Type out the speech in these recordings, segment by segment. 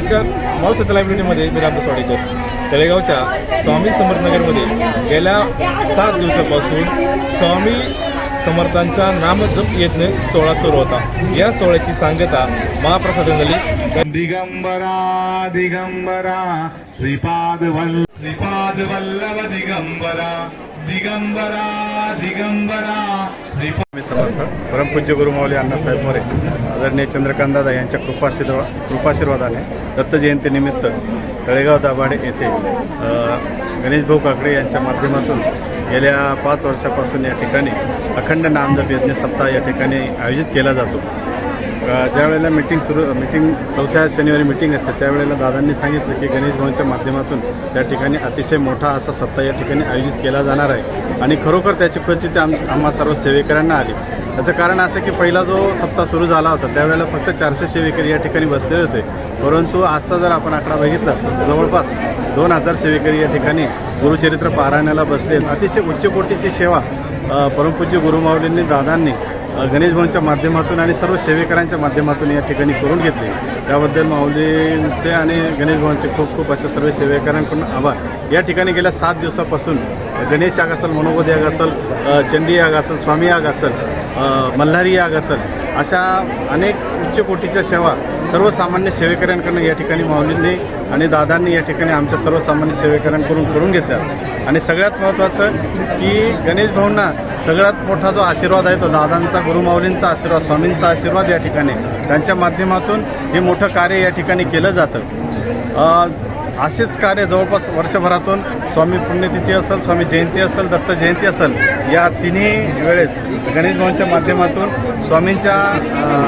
नमस्कार. माऊ सत्य लायब्ररीमध्ये मी रामदास वाडेकर. तळेगावच्या स्वामी समर्थनगरमध्ये गेल्या सात दिवसापासून स्वामी समर्थांच्या नामजप यज्ञ सोहळा सुरू होता. या सोहळ्याची सांगता महाप्रसाद झाली दिगंबरा दिगंबरा श्रीपाद वल्ल श्रीपाद वल्लभ दिगंबरा. दिगंबरा दिगंबरा. परमपूज्य गुरुमावली अण्णासाहेब मोरे आदरणीय चंद्रकांतदादा यांच्या कृपाशीर्वा कृपाशीर्वादाने दत्त जयंतीनिमित्त तळेगाव दाभाडे येथे गणेश भाऊ काकडे यांच्या माध्यमातून गेल्या पाच वर्षापासून या ठिकाणी अखंड नामजप यज्ञ सप्ताह या ठिकाणी आयोजित केला जातो. ज्या वेळेला मिटिंग सुरू मिटिंग चौथ्या शनिवारी मिटिंग असते त्यावेळेला दादांनी सांगितलं की गणेश भवनच्या माध्यमातून त्या ठिकाणी अतिशय मोठा असा सप्ताह या ठिकाणी आयोजित केला जाणार आहे. आणि खरोखर त्याची प्रचिती आम आम्हा सर्व सेवेकऱ्यांना आली. त्याचं कारण असं की पहिला जो सप्ताह सुरू झाला होता त्यावेळेला फक्त चारशे सेवेकरी या ठिकाणी बसलेले होते. परंतु आजचा जर आपण आकडा बघितला तर जवळपास दोन हजार सेवेकरी या ठिकाणी गुरुचरित्र पारायणाला बसले. अतिशय उच्चकोटीची सेवा परमपूज्य गुरुमावलींनी दादांनी गणेश भवनच्या माध्यमातून आणि सर्व सेवेकरांच्या माध्यमातून या ठिकाणी करून घेतले. त्याबद्दल माऊलींचे आणि गणेश भवनचे खूप खूप अशा सर्व सेवेकरांकडून आभार. या ठिकाणी गेल्या सात दिवसापासून गणेश याग असेल मनोबोध याग असेल चंडी याग असेल स्वामी याग असेल मल्हारी याग असेल अशा अनेक उच्च कोटीच्या सेवा सर्वसामान्य सेवेकऱ्यांकडून या ठिकाणी माऊलींनी आणि दादांनी या ठिकाणी आमच्या सर्वसामान्य सेवेकऱ्यांकडून करून घेतल्या. आणि सगळ्यात महत्त्वाचं की गणेश भाऊंना सगळ्यात मोठा जो आशीर्वाद आहे तो दादांचा गुरुमाऊलींचा आशीर्वाद स्वामींचा आशीर्वाद या ठिकाणी. त्यांच्या माध्यमातून हे मोठं कार्य या ठिकाणी केलं जातं. असेच कार्य जवळपास वर्षभरातून स्वामी पुण्यतिथी असेल स्वामी जयंती असेल दत्त जयंती असेल या तिन्ही वेळेस गणेश भवनच्या माध्यमातून स्वामींच्या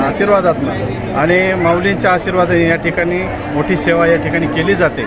आशीर्वादातून आणि माऊलींच्या आशीर्वादाने या ठिकाणी मोठी सेवा या ठिकाणी केली जाते.